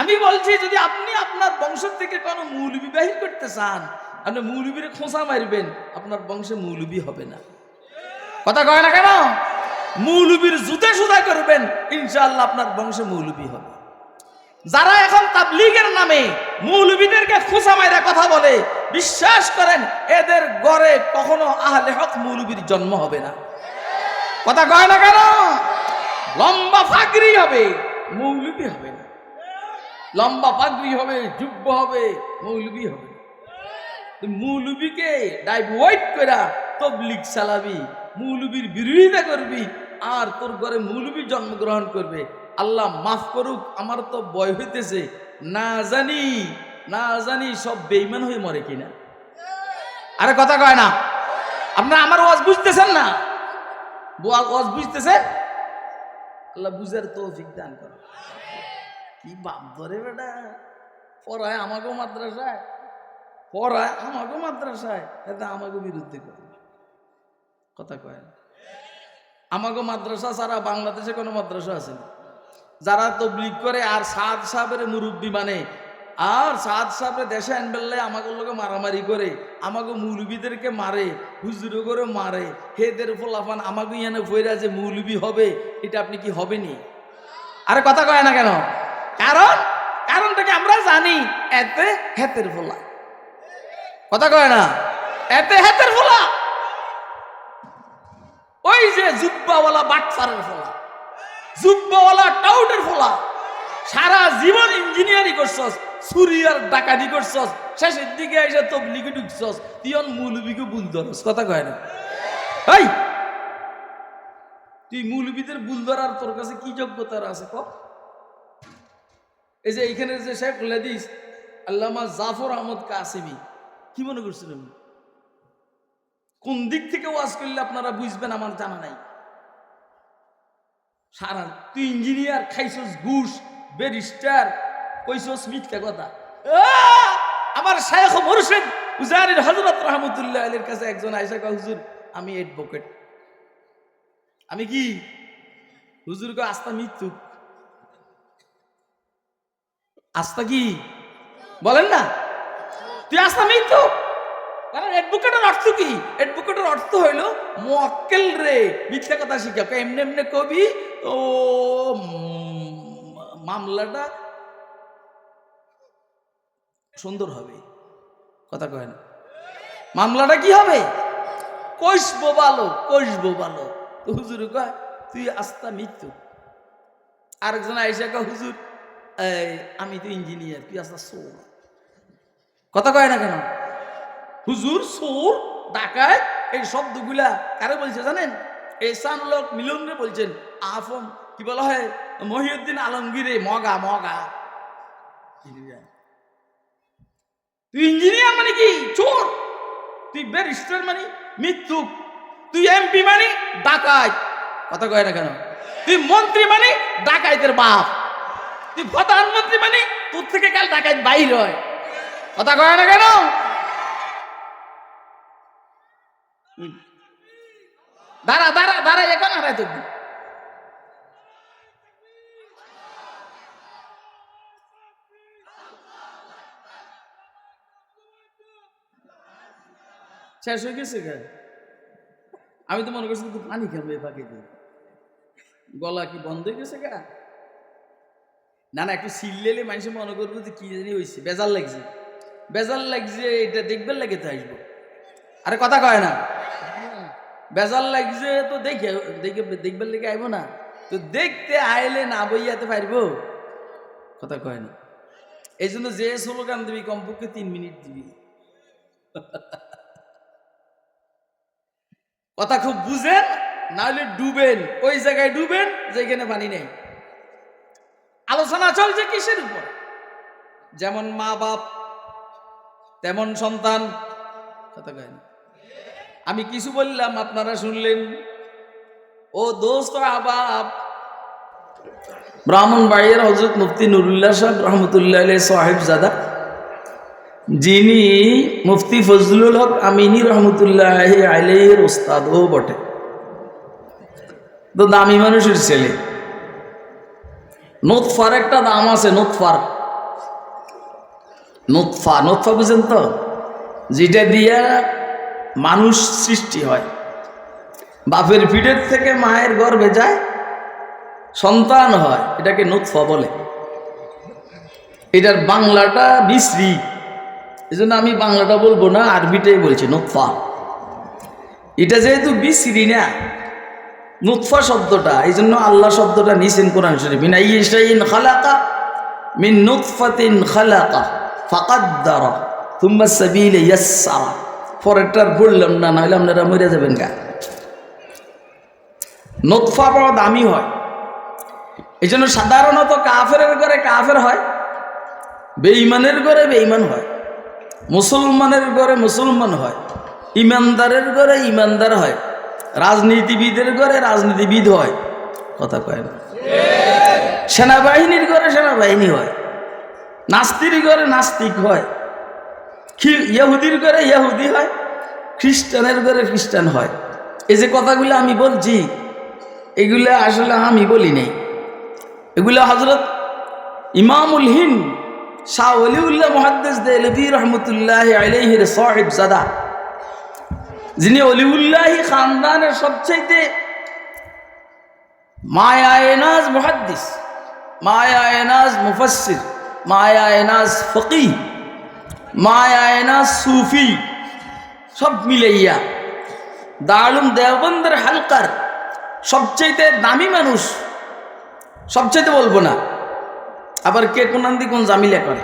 আমি বলছি, যদি আপনি আপনার বংশ থেকে কোনো মৌলবি বাহির করতে চান, আপনি মৌলবীর খোঁচা মারবেন, আপনার বংশে মৌলবি হবে না। কথা কয় না কেন? মৌলবীর জুতে সুদা করবেন ইনশাল্লাহ আপনার বংশে মৌলবি হবে। যারা এখন তাবলিগের নামে মৌলবীদেরকে খোঁচা মাইরা কথা বলে, বিশ্বাস করেন, এদের গড়ে কখনো আহলে হক মৌলবীর জন্ম হবে না। কথা কয় না কেন? লম্বা ফাগরি হবে, মৌলবি হবে না। লম্বা পাগড়ি হবে যুব্য হবে, মৌলবি হবে। মৌলবীকে ডাইভার্ট করা তবলিগ চালাবি, মৌলবীর বিরোধিতা করবি, আর তোর ঘরে মৌলবী জন্মগ্রহণ করবে। আল্লাহ মাফ করুক, আমার তো বয় হইতেছে। না জানি না জানি সব বেইমান হয়ে মরে কিনা। আরে কথা কয় না। আপনারা আমার ওয়াজ বুঝতেছেন না? ওয়াজ বুঝতেছে? আল্লাহ বুঝার তৌফিক দান করে কি বাপ ধরে বেটা? পড়ায় আমাকেও মাদ্রাসায়। পড়ায় আমাকেও মাদ্রাসায়। এতে আমাকে বিরুদ্ধে করে কথা কয়। আমাকে মাদ্রাসা ছাড়া বাংলাদেশে কোনো মাদ্রাসা আছে না। যারা তবলিগ করে আর সাদ সাহেবের মুরব্বী মানে আর সাদ সাহেবের দেশে আনবেললে আমাকে লোকে মারামারি করে, আমাকে মৌলবীদেরকে মারে হুজুরো করে মারে, হেদের ফলাফান আমাকে ইয়ানে ফইরা যে মৌলবী হবে, এটা আপনি কি হবেনি? আরে কথা কয় না কেন? কারণ কারণটাকে আমরা জানি? এতে হেতের ফোলা কথা কয় না? এতে হেতের ফোলা ওই যে জুব্বাওয়ালা বাটফারের ফোলা জুব্বাওয়ালা টাউটের ফোলা সারা জীবন ইঞ্জিনিয়ারিং করছস, সুরিয়ার ডাকাতি করছস, শেষের দিকে এসে তবলিগে ঢুকছস, তিয়ন মৌলবীকে বুল ধরস। কথা কয় না? তুই মৌলবীদের বুল ধরার তোর কাছে কি যোগ্যতার আছে ক? এই যে এইখানে যে শেখ লেদিস আল্লামা জাফর আহমদ কাসিমি, কি মনে করছেন? কোন দিক থেকে ওয়াজ করলে আপনারা বুঝবেন আমার জানা নাই। সারা, তুই ইঞ্জিনিয়ার, খাইছস ঘুষ, ব্যারিস্টার, কইছস মিথ্যা কথা। আমার শেখ মুর্শিদ উজারির হযরত রহমতুল্লাহ আলীর কাছে একজন আয়েশা কয়, হুজুর, আমি অ্যাডভোকেট আমি কি? হুজুর কয় আস্থা মৃত্যু আস্থা কি? বলেন না। তুই আস্থা মৃত্যু কারণ অ্যাডভোকেটের অর্থ কি? অ্যাডভোকেটের অর্থ হইল মোয়াক্কেল রে, মিথ্যা কথা শিখা এমনি এমনি কবি? ও মামলাটা সুন্দর হবে। কথা কয় মামলাটা কি হবে? কষবো ভালো কষবো ভালো। হুজুর কয়, তুই আস্থা মৃত্যু আরেকজন আইসা কয়, হুজুর আমি তো ইঞ্জিনিয়ার তুই আস্থা সোর কথা কয় না কেন? হুজুর সোর ডাকায় এই শব্দগুলা কারে বলছে জানেন? এই মিলন রে বলছেন, আফম, কি বলা হয়? মহিউদ্দিন আলমগীরে, মগা মগা। তুই ইঞ্জিনিয়ার মানে কি? চোর। তুই ব্যারিস্টার মানে মৃত্যু তুই এমপি মানে ডাকাত। কথা কয় না কেন? তুই মন্ত্রী মানে ডাকাইতের বাপ। তুই প্রধানমন্ত্রী মানে? তোর থেকে কাল ডাকাইত বাইর হয়। কথা কয় না কেন? দাঁড়া দাঁড়া দাঁড়া এখন হারাই তো শেষ হয়ে গেছে আমি তো মনে করছি কিন্তু পানি খেলবে এ গলা কি বন্ধ হয়ে গেছে গা না না, একটু সিললেলে মানুষের মনে করব যে কি জানি হয়েছে বেজাল লাগছে। বেজাল লাগছে, এটা দেখবার লাগে তো আসব। আরে কথা কয় না। বেজাল লাগছে তো দেখে দেখে, দেখবার লেগে আইবো না। তো দেখতে আইলে না বইয়াতে পারব। কথা কয় না। এই জন্য যে স্লোগান দিবি, কমপক্ষে তিন মিনিট দিবি। কথা খুব বুঝেন না হলে ডুবেন, ওই জায়গায় ডুবেন, যেখানে পানি নেই। আলোচনা চলছে কিসের উপর? যেমন মা বাপ, তেমন সন্তান। আমি কিছু বললাম, আপনারা শুনলেন। ও দোস্ত, আবাব। ব্রাহ্মণ বাড়ির হজরত মুফতি নুরুল্লাহ সাহেব রহমতুল্লাহ সাহেব জাদা যিনি মুফতি ফজলুল হক আমিনী রহমতুল্লাহ আলের ওস্তাদও বটে। তো দামি মানুষের ছেলে। নোৎফার একটা দাম আছে, নোৎফার। নোৎফা নোৎফা বুঝেন তো? যেটা দিয়া মানুষ সৃষ্টি হয়। বাপের পিঠের থেকে মায়ের গর্ভে যায়, সন্তান হয়, এটাকে নোৎফা বলে। এটার বাংলাটা বিশ্রী। এই আমি বাংলাটা বলব না আরবিটাই বলছি, নোৎফা। এটা যেহেতু বিশ্রী না নুৎফা শব্দটা, এই জন্য আল্লাহ শব্দটা নিছেন কোরআন শরীফ। মিন মিন ইয়াসসারা। পরেরটার বললাম না, নাহলে আপনারা মরে যাবেন গা নুতফা বড় দামি হয়। এই জন্য সাধারণত কাফের ঘরে কাফের হয়, বেঈমানের ঘরে বেঈমান হয়, মুসলমানের ঘরে মুসলমান হয়, ইমানদারের ঘরে ইমানদার হয়। রাজনীতিবিদের ঘরে রাজনীতিবিদ হয়। কথা কয় না। সেনাবাহিনীর ঘরে সেনাবাহিনী হয়। নাস্তির ঘরে নাস্তিক হয়। ইহুদির ঘরে ইহুদি হয়। খ্রিস্টানের ঘরে খ্রিস্টান হয়। এই যে কথাগুলো আমি বলছি, এগুলো আসলে আমি বলি নাই। এগুলো হজরত ইমামুল হিন্দ শাহ অলিউল্লাহ মহাদ্দেস দেলবি রহমতুল্লাহ আলহির সাহেব জাদা যিনি অলিউল্লাহি খানদানের সবচাইতে মায়া এনাজ মুহাদ্দিস, মায়া এনাজ মুফাসসির, মায়া এনাজ ফকি, মায়া এনাজ সুফি, সব মিলাইয়া দারুম দেওবন্দের হালকার সবচাইতে দামি মানুষ, সবচাইতে বলব না, আবার কে কোন আন্দি কোন জামিলা করে?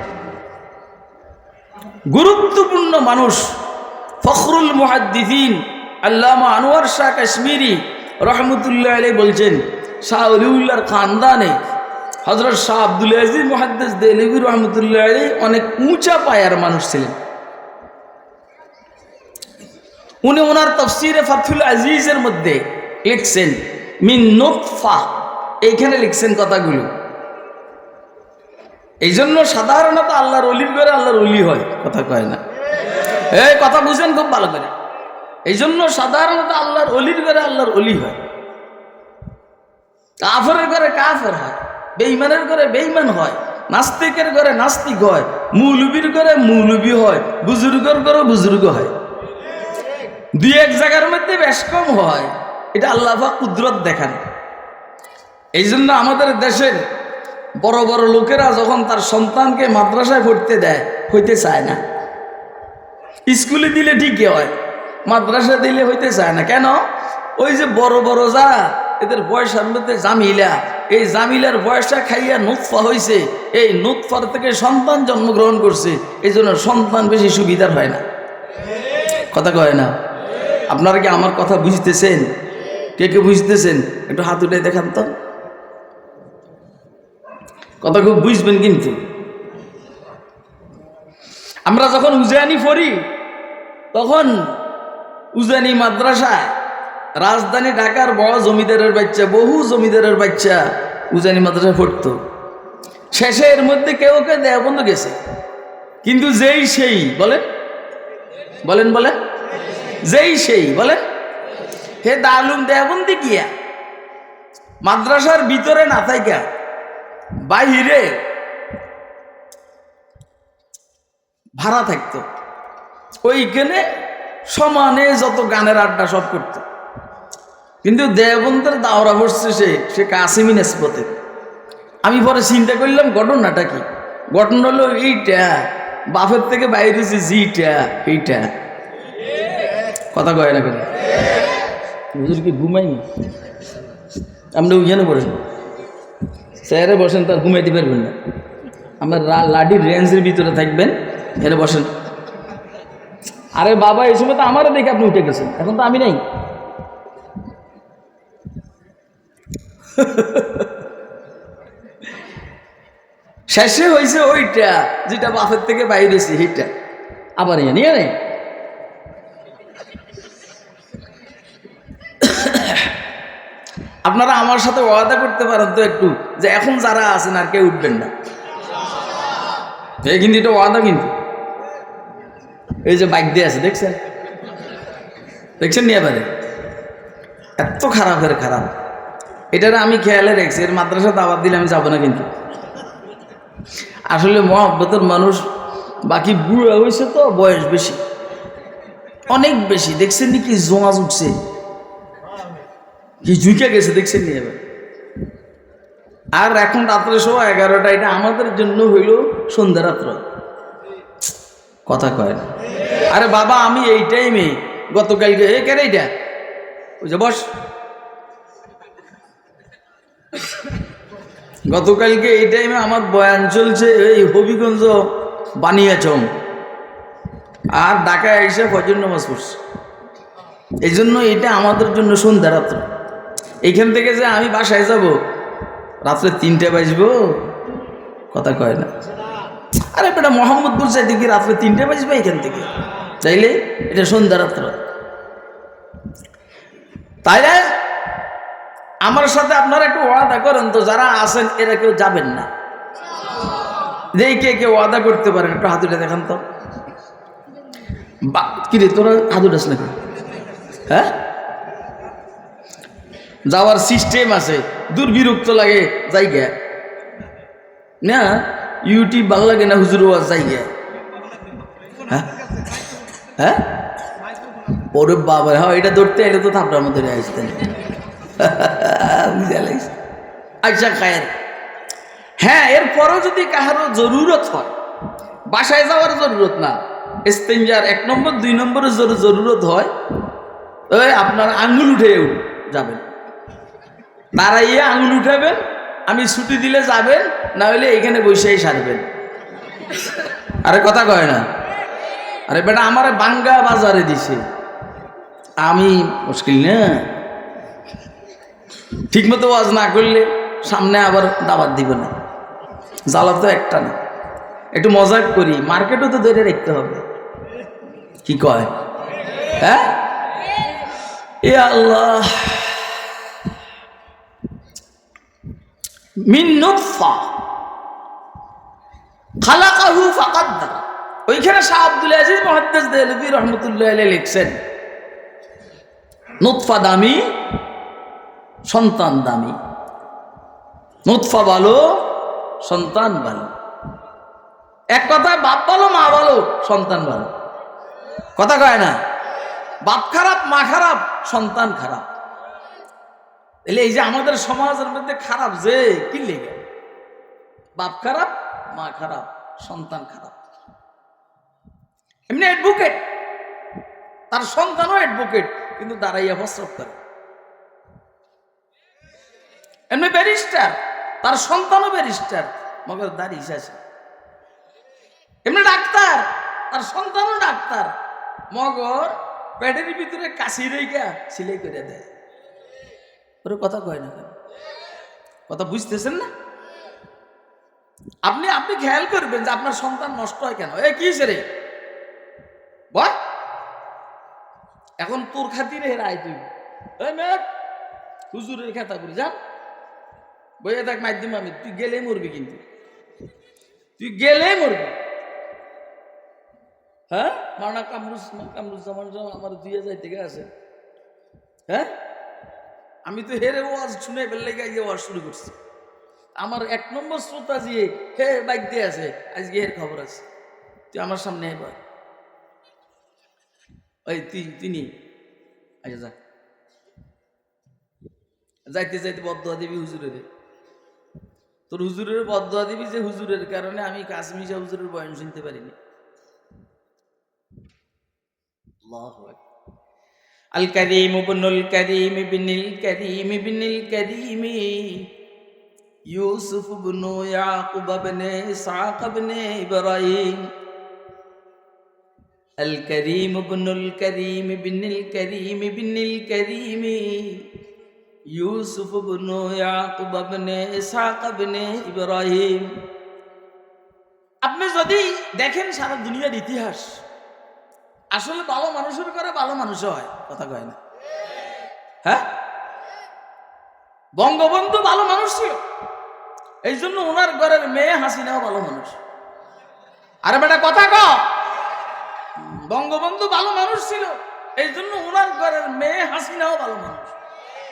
গুরুত্বপূর্ণ মানুষ ফখরুল মুহাদ্দিদিন আল্লামা আনোয়ার শাহ কাশ্মীরি রহমতুল্লাহ আলী বলছেন, শাহ অলিউল্লাহর খানদানে হজরত শাহ আব্দুল আজিজ মহাদ্দেস দেলবি রহমতুল্লাহ আলী অনেক উঁচা পায়ার মানুষ ছিলেন। উনি ওনার তফসিরে ফাতুল আজিজের মধ্যে লিখছেন, মিন নোৎফা এইখানে লিখছেন কথাগুলো। এই জন্য সাধারণত আল্লাহর অলির করে আল্লাহর অলি হয়, কথা কয় না। এই কথা বুঝেন খুব ভালো করে। এই জন্য সাধারণত আল্লাহর অলির ঘরে আল্লাহর অলি হয়। কাফের ঘরে কাফের হয় বেইমানের ঘরে বেইমান হয়, নাস্তিকের ঘরে নাস্তিক হয়, মৌলবীর ঘরে মৌলবী হয়, বুজুর্গর ঘরে বুজুর্গ হয়। দুই এক জায়গার মধ্যে বেশ কম হয়, এটা আল্লাহ কুদরত দেখান। এই জন্য আমাদের দেশের বড় বড় লোকেরা যখন তার সন্তানকে মাদ্রাসায় পড়তে দেয়, হইতে চায় না। স্কুলে দিলে ঠিকই হয়, মাদ্রাসা দিলে হইতে চায় না। কেন? ওই যে বড় বড় যারা, এদের বয়সের মধ্যে জামিলা, এই জামিলার বয়সটা খাইয়া নুৎফা হয়েছে এই নুৎফার থেকে সন্তান জন্মগ্রহণ করছে এই জন্য সন্তান বেশি সুবিধার হয় না। কথা কয় না? আপনারা কি আমার কথা বুঝতেছেন? কে কে বুঝতেছেন? একটু হাত উঠে দেখান তো। কথা খুব বুঝবেন কিন্তু। আমরা যখন উজানি পড়ি, তখন উজানি মাদ্রাসায় রাজধানী ঢাকার বড় জমিদারের বাচ্চা, বহু জমিদারের বাচ্চা উজানি মাদ্রাসায় পড়তো। শেষে এর মধ্যে কেউ কেউ দেওবন্ধ গেছে। কিন্তু যেই সেই, বলেন বলেন বলে যেই সেই, বলেন, হে দালুম দেওবন্দি গিয়া মাদ্রাসার ভিতরে না থাইকা, বাহিরে ভাড়া থাকতো। ওইখানে সমানে যত গানের আড্ডা সব করতো। কিন্তু দেবন্তের দাওরা বসছে সে সে কাসিমি নেসপথে আমি পরে চিন্তা করলাম, ঘটনাটা কি? ঘটনা হলো এইটা, বাপের থেকে বাইরে হচ্ছে জিটা, এইটা। কথা কয় না কেন? কি ঘুমাইনি আপনি ওইখানে বসেন স্যারে বসেন তার ঘুমাইতে পারবেন না। আমার রা- লাঠির রেঞ্জের ভিতরে থাকবেন। এরে বসেন। আরে বাবা এই সময় তো আমারও দেখে আপনি উঠে গেছেন। এখন তো আমি নাই। শেষে হয়েছে ওইটা যেটা বাপের থেকে বাইরেছি সেইটা। আবার ইয়ে নিয়ে নেই আপনারা আমার সাথে ওয়াদা করতে পারেন তো একটু যে এখন যারা আছেন আর কেউ উঠবেন না। কিন্তু এটা ওয়াদা কিন্তু। এই যে বাইক দিয়ে আছে, দেখছেন? দেখছেন নি এবারে? এত খারাপের খারাপ। এটার আমি খেয়ালে রেখেছি, এর মাদ্রাসা দাবাত দিলে আমি যাব না কিন্তু। আসলে মহব্বতের মানুষ, বাকি বুড়া হয়েছে তো, বয়স বেশি। অনেক বেশি, দেখছেন কি জোঁয়াজ উঠছে? কি ঝুঁকে গেছে, দেখছেন নি এবার? আর এখন রাত্রে সময় এগারোটা, এটা আমাদের জন্য হইল সন্ধ্যা রাত্র। কথা কয় না। আরে বাবা, আমি এই টাইমে গতকালকে এ কেন এইটা? ওই যে বস। গতকালকে এই টাইমে আমার বয়ান চলছে, এই হবিগঞ্জ বানিয়াচং। আর ঢাকায় এসে ফজর নামাজ পড়ছে। এই জন্য এটা আমাদের জন্য সন্ধ্যা রাত্র। এইখান থেকে যে আমি বাসায় যাব, রাত্রে তিনটে বাজবো, কথা কয় না। আরে বেটা মোহাম্মদপুর চাইতে কি রাত্রে তিনটে বাজবে এখান থেকে। চাইলে এটা সন্ধ্যা রাত্র। তাইলে আমার সাথে আপনারা একটু ওয়াদা করেন তো, যারা আছেন এরা কেউ যাবেন না। যে কে কে ওয়াদা করতে পারেন, একটু হাতুটা দেখান তো। কিরে তোরা হাতুটাস নাকি? হ্যাঁ? যাওয়ার সিস্টেম আছে দুর্বিরক্ত লাগে জায়গা না? ইউটিউব ভালো লাগে না হুজুর ওয়াজ হ্যাঁ? হ্যাঁ? ওরে বাবা হ্যাঁ এটা ধরতে, এটা তো থাপড়ার মধ্যে আসতেন আচ্ছা খায়ের। হ্যাঁ এরপরও যদি কাহারও জরুরত হয়, বাসায় যাওয়ার জরুরত না স্তেঞ্জার এক নম্বর, দুই নম্বরের জরুরত হয়, ওই আপনার আঙুল উঠে যাবেন দাঁড়াইয়ে আঙুল উঠাবেন আমি ছুটি দিলে যাবেন, না হলে এখানে বসেই সারবেন। আরে কথা কয় না। আরে বেটা, আমার বাঙ্গা বাজারে দিছে। আমি মুশকিল না? ঠিক মতো ওয়াজ না করলে সামনে আবার দাবার দিব না। জ্বালা তো একটা না। একটু মজাক করি, মার্কেটও তো ধরে রাখতে হবে। কি কয়? হ্যাঁ? এ আল্লাহ। মিন নুতফা। খালাকাহু ফাকাদ্দার। ওইখানে শাহ আব্দুল আজিজ মহাদ্দেশ দেহলভি রহমতুল্লাহ আলাই লিখছেন, নুতফা দামি, সন্তান দামি। নুতফা ভালো, সন্তান ভালো। এক কথায় বাপ ভালো, মা ভালো, সন্তান ভালো। কথা কয় না? বাপ খারাপ, মা খারাপ, সন্তান খারাপ। তাহলে এই যে আমাদের সমাজের মধ্যে খারাপ যে, কি লেগে? বাপ খারাপ, মা খারাপ, সন্তান খারাপ। এমনি অ্যাডভোকেট তার সন্তানও অ্যাডভোকেট কিন্তু দাঁড়াইয়া প্রস্রাব করে। এমনি ব্যারিস্টার তার সন্তানও ব্যারিস্টার মগর দাঁড়িয়ে আছে এমনি ডাক্তার, তার সন্তানও ডাক্তার, মগর পেটের ভিতরে কাশি রেখা সিলাই করে দেয়। ওর কথা কয় না কথা বুঝতেছেন না? আপনি আপনি খেয়াল করবেন যে আপনার সন্তান নষ্ট হয় কেন? এ, কি রে? বল। এখন তোর খাতিরে হেরাই তুই। হুজুরের খেতা করি যা। বইয়ে দেখ মাধ্যম আমি। তুই গেলেই মরবি কিন্তু। তুই গেলেই মরবি। হ্যাঁ? মানা কামরুজ কামরুজ্জামান জামান আমার দুই যাইতে আছে হ্যাঁ? আমি তো হেরে ওয়াজ শুনে ফেললে গিয়ে ওয়াজ শুরু করছি। আমার এক নম্বর শ্রোতা যে হে বাইক দিয়ে আছে, আজকে এর খবর আছে। তুই আমার সামনে এবার ওই তুই তিনি। আচ্ছা যা। যাইতে যাইতে বদয়া দেবী হুজুরের। তোর হুজুরের বদয়া দেবী যে হুজুরের কারণে আমি কাশ্মীর হুজুরের বয়ান শুনতে পারিনি। আল্লাহু আল করিম ইবনুল করিম ইবনিল করিম ইবনিল করিম ইউসুফ ইবনু ইয়াকুব ইবনে ইসহাক ইবনে ইব্রাহিম আল করিম ইবনুল করিম ইবনিল করিম ইবনিল করিম ইউসুফ ইবনু ইয়াকুব ইবনে ইসহাক ইবনে ইব্রাহিম আপনি যদি দেখেন সারা দুনিয়ার ইতিহাস আসলে ভালো মানুষের করে ভালো মানুষ হয়, কথা কয় না। হ্যাঁ? বঙ্গবন্ধু ভালো মানুষ ছিল এই জন্য ওনার ঘরের মেয়ে হাসিনাও ভালো মানুষ। আরে বেটা, কথা ক। বঙ্গবন্ধু ভালো মানুষ ছিল এই জন্য ওনার ঘরের মেয়ে হাসিনাও ভালো মানুষ,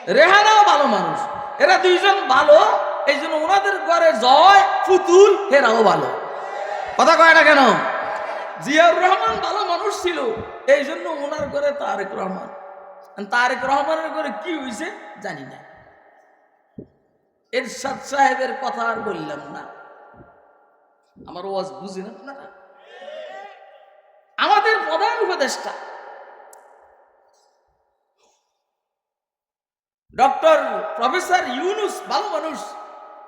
রেহানাও ভালো মানুষ। এরা দুইজন ভালো এই জন্য ওনাদের ঘরে জয় ফুতুল এরাও ভালো। কথা কয় না কেন? জিয়াউর রহমান ভালো মানুষ ছিল এই জন্য ওনার ঘরে তারেক রহমান। তারেক রহমানের ঘরে কি হয়েছে জানি না। এরশাদ সাহেবের কথা আর বললাম না। আমার ওয়াজ বুঝেন আপনারা? আমাদের প্রধান উপদেষ্টা। ডক্টর প্রফেসর ইউনুস ভালো মানুষ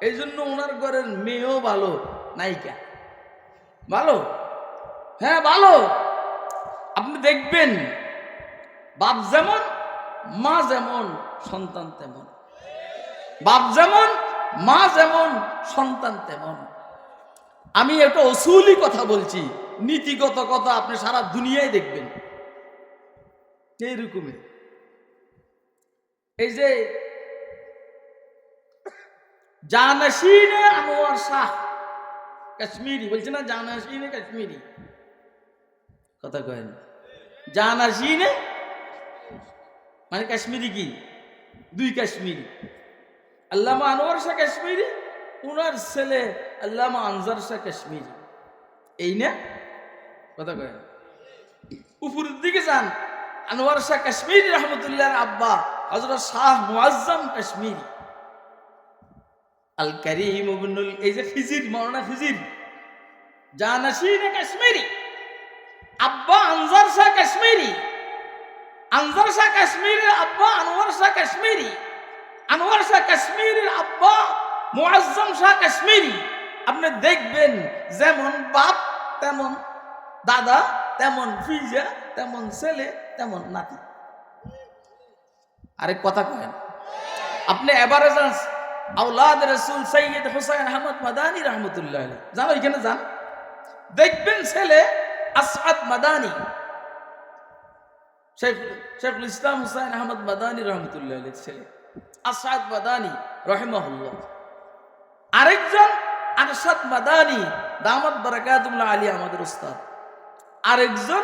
এই জন্য ওনার ঘরের মেয়েও ভালো, নায়িকা। ভালো? হ্যাঁ ভালো। আপনি দেখবেন, বাপ যেমন, মা যেমন, সন্তান তেমন। বাপ যেমন, মা যেমন, সন্তান তেমন। আমি একটা অসুলি কথা বলছি, নীতিগত কথা আপনি সারা দুনিয়ায় দেখবেন। এইরকমই এই যে জানাসিনে আনোয়ার শাহ, কাশ্মীরি, বলছে না জানাসিনে কাশ্মীরি। কথা কয়েন জানাসিনে মানে কাশ্মীরি কি? দুই কাশ্মীরি। আল্লামা আনোয়ার শাহ কাশ্মীরি, উনার ছেলে আল্লামা আনজার শাহ কাশ্মীরি। এই না? কথা কয়েন উপরের দিকে যান। আনোয়ার শাহ কাশ্মীরি রহমতুল্লাহ আব্বা হজরত শাহ মুআজ্জম কাশ্মীরি। আল করিম এই যে ফিজির, মৌলানা ফিজির। জানাসিন কাশ্মীরি। আব্বা আনজার শাহ কাশ্মীরি। আনজার শাহ কাশ্মীরের আব্বা, আনোয়ার শাহ কাশ্মীরি। আনোয়ার শাহ কাশ্মীরের আব্বা, মুআজ্জম শাহ কাশ্মীরি। আপনি দেখবেন যেমন বাপ, তেমন দাদা, তেমন ফিজা, তেমন ছেলে, তেমন নাতি। আরেক কথা কয়েন। আপনি এভারেজেন্স আউলাদ রসুল সৈয়দ হুসাইন আহমদ মাদানি রহমতুল্লাহ। জানো এখানে যান। দেখবেন ছেলে আসআদ মাদানি। শেখ, শেখুল ইসলাম হুসাইন আহমদ মাদানি রহমতুল্লাহ ছেলে। আসআদ মাদানি রহিমাহুল্লাহ। আরেকজন আরশাদ মাদানি, দামত বারাকাতুল্লাহ আলী আমাদের উস্তাদ। আরেকজন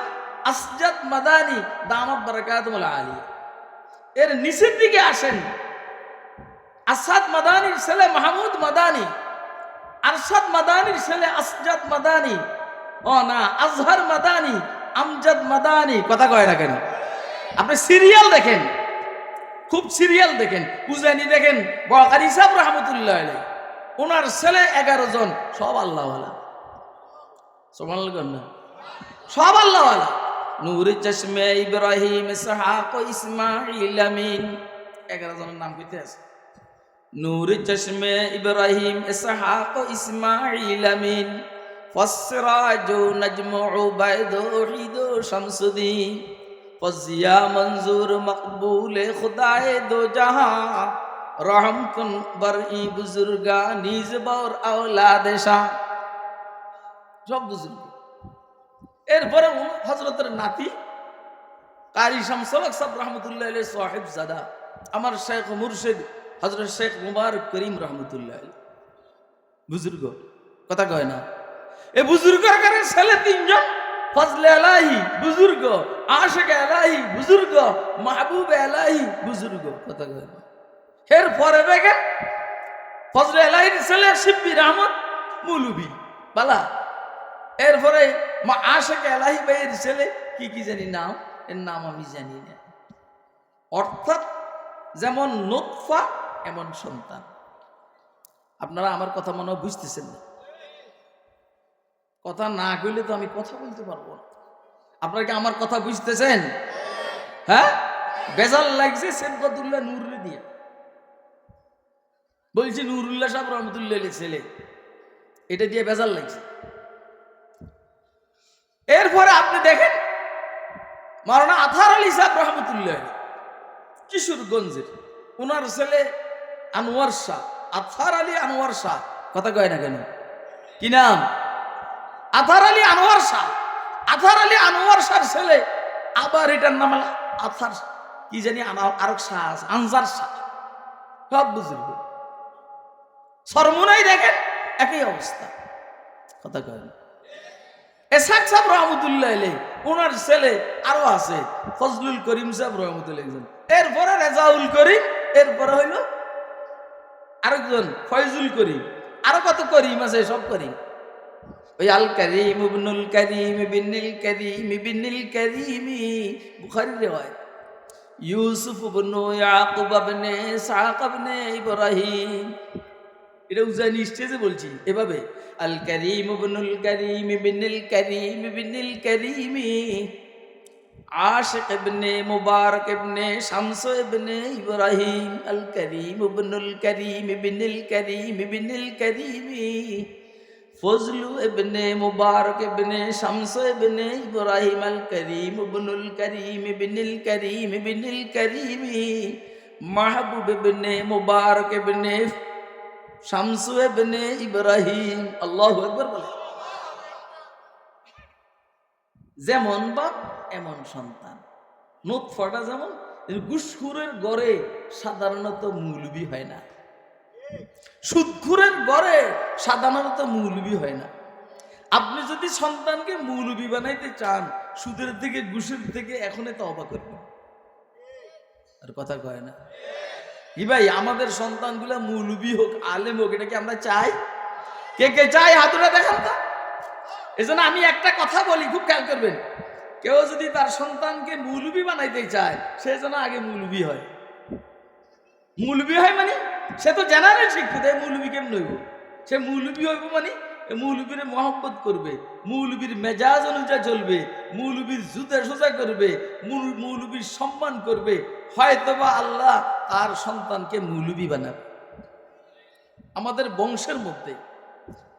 আসজাদ মাদানি, দামত বারাকাতুল্লাহ আলী এর নিচের দিকে আসেন আসাদ মাদানির ছেলে মাহমুদ মাদানি। আরশাদ মাদানির ছেলে আসজাদ মাদানি। ও না, আজহার মাদানি, আমজাদ মাদানি, কথা কয় না কেন? আপনি সিরিয়াল দেখেন, খুব সিরিয়াল দেখেন উজানি দেখেন, বকারি সাহেব রহমতুল্লাহ আলাই ওনার ছেলে এগারো জন, সব আল্লাহওয়ালা। সমান না? সব আল্লাহওয়ালা। নূর চশমে ইব্রাহিম, ইসহাক ইসমাইল আমিন। এগারো জনের নাম কইতে আছে। নূর চশমে ইব্রাহিম, ইসহাক ইসমাইল আমিন। ফসরাজ নজম উবাইদ হিদ শামসুদ্দিন ফজিয়া মঞ্জুর মকবুল খুদায়ে দো জাহাঁ রহম কুন বর ই বুজুর্গা নিজ বর আওলাদ শাহ। সব বুজুর্গ। এরপরে হজরতের নাতি, কারি শামসলক সাব রহমতুল্লাহ সাহেব জাদা আমার শেখ মুর্শিদ হজরত শেখ মুবারক করিম রহমতুল্লাহ। বুজুর্গ, কথা কয় না। এ বুজুর্গের কারণে ছেলে তিনজন। ফজলে আলাহি, বুজুর্গ। আশেক আলাহি, বুজুর্গ। মাহবুব আলাহি, বুজুর্গ। এর পরে দেখেন ফজলে আলাহির ছেলে শিব্বির আহমদ মুলুবি বালা এরপরে মা আশেক আলাহি ভাইয়ের ছেলে, কি কি জানি নাম, এর নাম আমি জানি না। অর্থাৎ যেমন নোৎফা এমন সন্তান। আপনারা আমার কথা মনে বুঝতেছেন না। কথা না কইলে তো আমি কথা বলতে পারব না। আপনারা কি আমার কথা বুঝতেছেন? হ্যাঁ? বেজাল লাগছে সেবগতুল্লাহ নুররে দিয়ে। বলছি নুরুল্লাহ সাহেব রহমতুল্লাহ ছেলে। এটা দিয়ে বেজাল লাগছে। এরপরে আপনি দেখেন মারানা আথার আলী সাহেব রহমতুল্লাহ কিশোরগঞ্জের। ওনার ছেলে আনোয়ার শাহ, আথার আলী আনোয়ার শাহ। কথা কয় না কেন? কি নাম? আথার আলী আনোয়ার শাহ। আথার আলী আনোয়ার শাহর ছেলে। আবার এটার নাম আথার কি জানি আরেক শাহ আছে আনজার শাহ। সব বুঝল সরমুনাই দেখেন, একই অবস্থা। কথা কয় না। এসাক সাহেব রহমতুল্লাহ আলাই ওনার ছেলে আরও আছে, ফজলুল করিম সাহেব রহমতুল্লাহ একজন এরপরে রেজাউল করিম, এরপরে হইল আরেকজন, ফয়জুল করিম। আরও কত করিম আছে, সব করিম। ওই আল করিম ইবনুল করিম বিনিল করিম বিনিল করিম বুখারী রিওয়ায়াত। ইউসুফ ইবনু ইয়াকুব ইবনে ইসহাক ইবনে ইব্রাহিম। এটা উজানি স্টেজে বলছি, এভাবে। আল করিম ইবনুল করিম বিনিল করিম বিনিল করিম, আশিক ইবনে মুবারক ইবনে শামস ইবনে ইব্রাহিম। আল করিম ইবনুল করিম বিনিল করিম বিনিল করিম। ফজলু ইবনে মুবারক ইবনে শামস ইবনে ইব্রাহিম আল করিম ইবনুল করিম বিনিল করিম বিনিল করিম, মাহবুব ইবনে মুবারক ইবনে শামসু ইবনে ইব্রাহিম। আল্লাহু আকবার বলে। যেমন বাপ, এমন সন্তান। নোৎফাটা যেমন গুসখুরের গড়ে সাধারণত মৌলবি হয় না। সুদখুরের গড়ে সাধারণত মৌলবি হয় না। আপনি যদি সন্তানকে মৌলবি বানাইতে চান, সুদের থেকে, ঘুষের থেকে এখনই তো অবাক করবেন। আর কথা কয় না। কি ভাই, আমাদের সন্তানগুলা মৌলবি হোক, আলেম হোক, এটা কি আমরা চাই? কে কে চাই হাতুরা দেখান তো। এজন্য আমি একটা কথা বলি, খুব খেয়াল করবেন। কেউ যদি তার সন্তানকে মৌলবি বানাইতে চায়, সে যেন আগে মৌলবি হয়। মৌলবি হয় মানে? সে তো জেনারেল শিক্ষিত এই মৌলবি কেমন হইব? সে মৌলবি হইব মানে মৌলবীর মহব্বত করবে, মৌলবীর মেজাজ অনুযায়ী চলবে, মৌলবীর জুতা সোজা করবে মৌল- মৌলবীর সম্মান করবে, হয়তোবা আল্লাহ তার সন্তানকে মৌলবি বানাবে। আমাদের বংশের মধ্যে,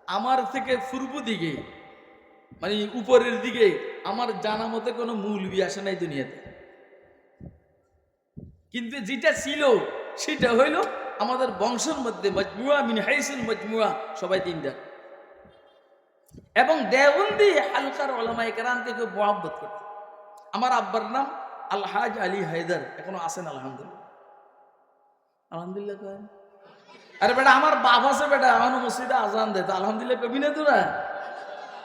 আমার থেকে পূর্ব দিকে মানে উপরের দিকে, আমার জানা মতে কোনো মৌলবি আসে নাই দুনিয়াতে। কিন্তু যেটা ছিল, সেটা হইল আমাদের বংশের মধ্যে মজমুয়া, মিন হাইসুল মজমুয়া, সবাই তিনটা এবং দেওবন্দি হালকার ওলামা একরামকে খুব মহাব্বত করত। আমার আব্বার নাম আলহাজ আলী হায়দার, এখনও আছেন, আলহামদুলিল্লাহ। আলহামদুলিল্লাহ আরে বেটা, আমার বাপ আছে বেটা আমার মসজিদে আজান দে তো আলহামদুলিল্লাহ কবি না তোরা?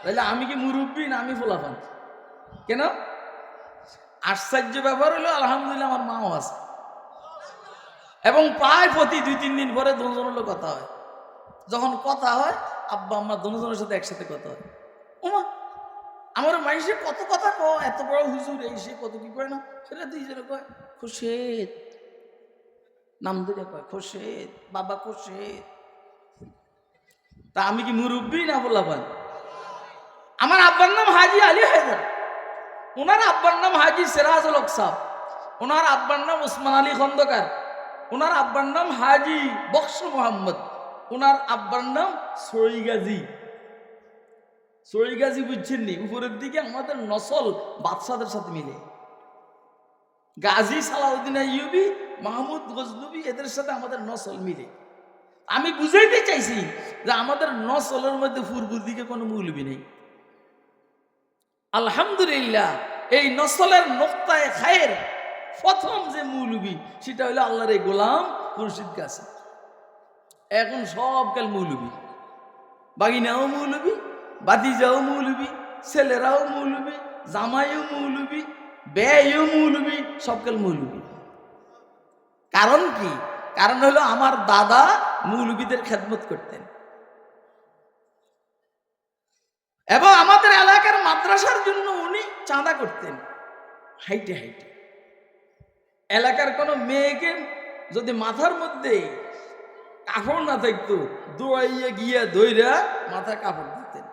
তাহলে আমি কি মুরব্বী না আমি ফোলাফান? কেন? আশ্চর্য ব্যাপার হলো, আলহামদুলিল্লাহ আমার মাও আছে। প্রায় প্রতি দুই, তিন দিন পরে দুজনের লোক কথা হয়। যখন কথা হয়, আব্বা, আম্মা দুজনের সাথে একসাথে কথা হয়। ওমা, আমার মাইসে কত কথা ক এত বড় হুজুর, এই সে কত কি কয় না? সেটা যেটা কয় খুশেদ নাম ধরে কয় খুশেদ বাবা খুশেদ তা আমি কি মুরব্বী না বললাম আমার আব্বার নাম হাজি আলী হায়দার। ওনার আব্বার নাম হাজি সিরাজুল সাহ ওনার আব্বার নাম ওসমান আলী খন্দকার। ওনার আব্বার নাম হাজি বক্স মোহাম্মদ। ওনার আব্বার নাম সৈগাজি গাজী সই গাজী বুঝছেন নি উপরের দিকে আমাদের নসল বাদশাদের সাথে মিলে। Ghazi Salahuddin Ayyubi Mahmud Ghaznavi এদের সাথে আমাদের নসল মিলে। আমি বুঝাইতে চাইছি যে আমাদের নসলের মধ্যে পূর্বের দিকে কোনো মৌলবি নেই। আলহামদুলিল্লাহ, এই নসলের নোক্তায় খায়ের প্রথম যে মৌলবি, সেটা হলো আল্লাহর এই গোলাম খুরশিদ কাছে এখন সব কাল মৌলবি। বাগিনাও মৌলবি, বাতিজাও মৌলবি, ছেলেরাও মৌলবি, জামাইও মৌলবি ব্যয়ও মৌলবি, সব কাল মৌলবি। কারণ কি? কারণ হলো আমার দাদা মৌলবীদের খেদমত করতেন। এবং আমাদের এলাকার মাদ্রাসার জন্য উনি চাঁদা করতেন। হাইটে হাইটে। এলাকার কোনো মেয়েকে যদি মাথার মধ্যে কাপড় না থাকতো দৌড়াইয়া গিয়া দইরা মাথায় কাপড় দিতেন।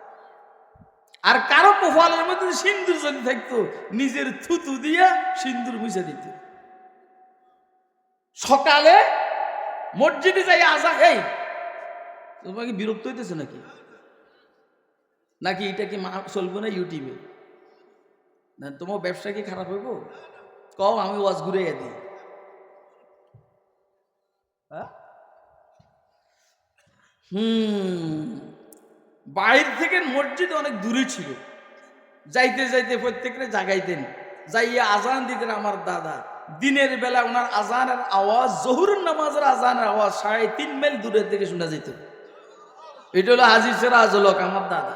আর কারও কোফালের মধ্যে সিন্দুর যদি থাকতো, নিজের থুতু দিয়া সিন্দুর মুছে দিত। সকালে মসজিদে যাই আসা এই তোমাকে বিরক্ত হইতেছে নাকি? নাকি এটা কি মা চলবো না ইউটিউবে? না, তোমার ব্যবসা কি খারাপ হইব? কও আমি ওয়াজ ঘুরে দিই। হ্যাঁ? হুম, বাইর থেকে মসজিদ অনেক দূরে ছিল। যাইতে যাইতে প্রত্যেকরে জাগাইতেন যাইয়া আজান দিতেন আমার দাদা। দিনের বেলা ওনার আজানের আওয়াজ, জহুরের নামাজের আজানের আওয়াজ সাড়ে তিন মাইল দূরের থেকে শোনা যেত। এটা হলো হাজির সেরা আজলক আমার দাদা।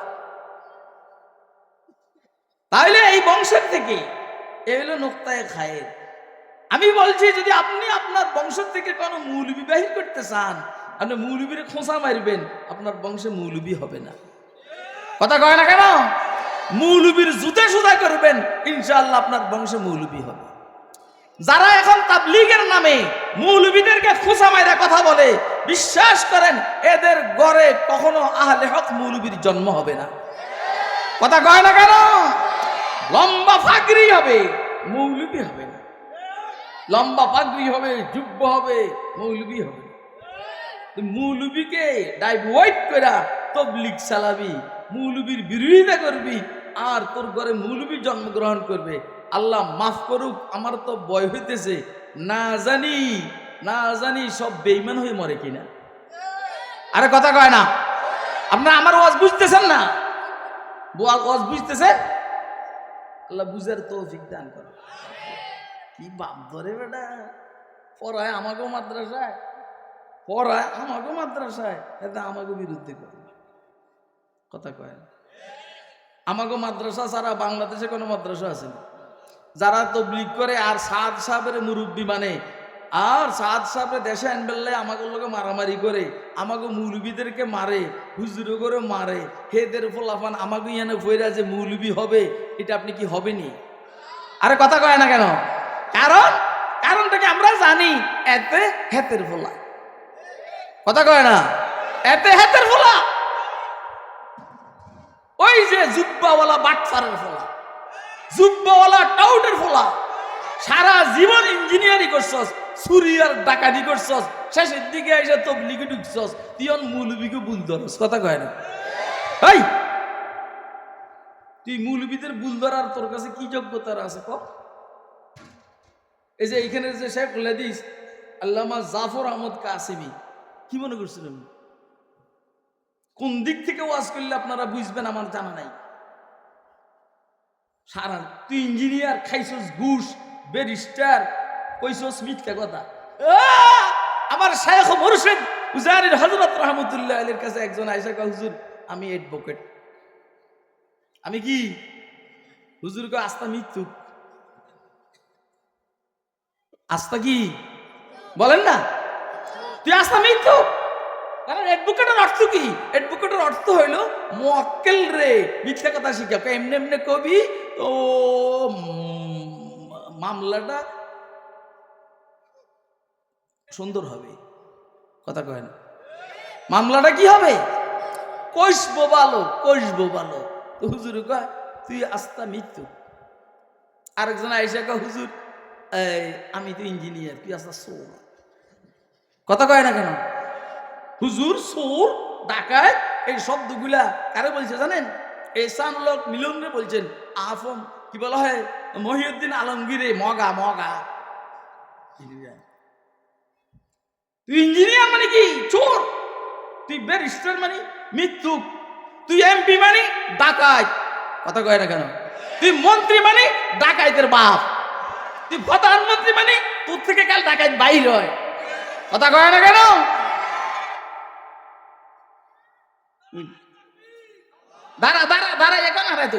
তাইলে এই বংশের থেকে এ হলো নোক্তায় খায়ের আমি বলছি, যদি আপনি আপনার বংশের থেকে কোনো মৌলবি বাহির করতে চান, আপনি মৌলবীর খোঁচা মারবেন, আপনার বংশে মৌলবি হবে না। কথা কয় না কেন? মৌলবীর জুতে সুদা করবেন, ইনশাআল্লাহ আপনার বংশে মৌলবী হবে। যারা এখন তাবলিগের নামে মৌলবীদেরকে খোঁচা মাইরা কথা বলে, বিশ্বাস করেন, এদের গড়ে কখনো আহলে হক মৌলবীর জন্ম হবে না। কথা কয় না কেন? লম্বা ফাগরি হবে, মৌলবী হবে না। লম্বা পাগড়ি হবে যুব্য হবে, মৌলবী হবে মৌলবীকে ডাইভার্ট করা তবলিগ চালাবি, মৌলবির বিরোধিতা করবি, আর তোর ঘরে মৌলবি জন্মগ্রহণ করবে। আল্লাহ মাফ করুক, আমার তো বয় হইতেছে। না জানি না জানি সব বেইমান হয়ে মরে কিনা। আরে কথা কয় না। আপনারা আমার ওয়াজ বুঝতেছেন না? ওয়াজ বুঝতেছেন আল্লাহ বুঝার তৌফিক দান করে। কি বাপ ধরে বেটা? পড়ায় আমাকেও মাদ্রাসায়। পড়ায় আমাকেও মাদ্রাসায়। এটা আমাকে বিরুদ্ধে করে। কথা কয়। আমাকে মাদ্রাসা ছাড়া বাংলাদেশে কোনো মাদ্রাসা আছে না। যারা তবলিগ করে আর সাদ সাহেবের মুরব্বী মানে আর সাদ সাহেবের দেশে আনবেললে আমাকে লোকে মারামারি করে, আমাকে মৌলবীদেরকে মারে হুজুরো করে মারে, হেদের ফলাফান আমাকে ইয়ানে ফইরা যে মৌলবী হবে, এটা আপনি কি হবেনি? আরে কথা কয় না কেন? কারণ কারণটাকে আমরা জানি? এতে হেতের ফোলা কথা কয় না? এতে হেতের ফোলা ওই যে জুব্বাওয়ালা বাটফারের ফোলা জুব্বাওয়ালা টাউটের ফোলা সারা জীবন ইঞ্জিনিয়ারিং করছস করছস। শেষের দিকে এসে তবলিগে ঢুকছস। কথা কয় না। এই! তুই তোর কাছে কি যোগ্যতার আছে এই যে এইখানে যে শেখ আল্লামা জাফর আহমদ কাসিমি, কি মনে করছিলেন কোন দিক থেকে ওয়াজ করলে আপনারা বুঝবেন আমার জানা নাই। সারা তুই ইঞ্জিনিয়ার খাইছস ঘুষ ব্যারিস্টার মিথ্যা কথা? আমার মুর্শিদ উজারির কাছে একজন হুজুর, আমি অ্যাডভোকেট আমি কি? হুজুর কো? বলেন না। তুই আস্থা মৃত্যু? কারণ অ্যাডভোকেটের অর্থ কি? অ্যাডভোকেটের অর্থ হইল মোয়াক্কেল রে, মিথ্যা কথা শিখা এমনি এমনি কবি, তো মামলাটা সুন্দর হবে। কথা কয় না। মামলাটা কি হবে? কষবো ভালো কষবো ভালো তো হুজুর কয়, তুই আস্থা মৃত্যু। আরেকজন আইসা কয়, হুজুর আমি তো ইঞ্জিনিয়ার তুই আস্থা সোর কথা কয় না কেন? হুজুর সোর ডাকায় এই শব্দগুলা কারে বলছে জানেন? এসান লোক মিলনরে বলছেন, আফম, কি বলা হয়? মহিউদ্দিন আলমগীরে, মগা মগা। তুই ইঞ্জিনিয়ার মানে কি? চোর। তুই ব্যারিস্টার মানে মৃত্যু তুই এমপি মানে ডাকাত। কথা কয় না কেন? তুই মন্ত্রী মানে ডাকাইতের বাপ। তুই প্রধানমন্ত্রী মানে তোর থেকে কাল ডাকাইত বাইর হয়। কথা কয় না কেন? দাঁড়া দাঁড়া দাঁড়া, এখন হারাই তো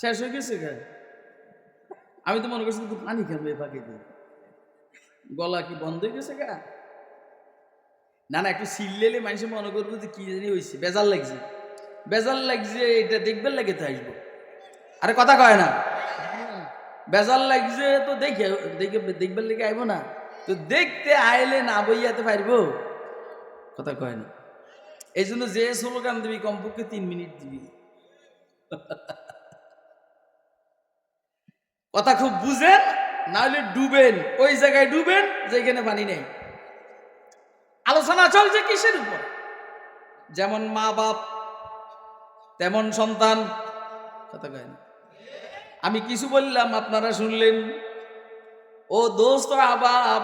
শেষ হয়ে গেছে আমি তো মনে করছি তুই পানি খাবে ফাঁকে দিয়ে। গলা কি বন্ধ হয়ে গেছে গা না না, একটু সিললেলে মানুষ মনে করব যে কি জানি হয়েছে বেজাল লাগছে। বেজাল লাগছে, এটা দেখবার লাগে তো আসব। আরে কথা কয় না। বেজাল লাগছে তো দেখে দেখে, দেখবার লেগে আইব না। তো দেখতে আইলে না বইয়াতে পারব। কথা কয় না। এই জন্য যে স্লোগান দিবি কমপক্ষে তিন মিনিট দিবি। কথা খুব বুঝেন না হলে ডুবেন, ওই জায়গায় ডুবেন, যেখানে পানি নেই। আলোচনা চলছে কিসের উপর? যেমন মা বাপ, তেমন সন্তান, কথা কেন আমি কিছু বললাম, আপনারা শুনলেন। ও দোস্ত আবাব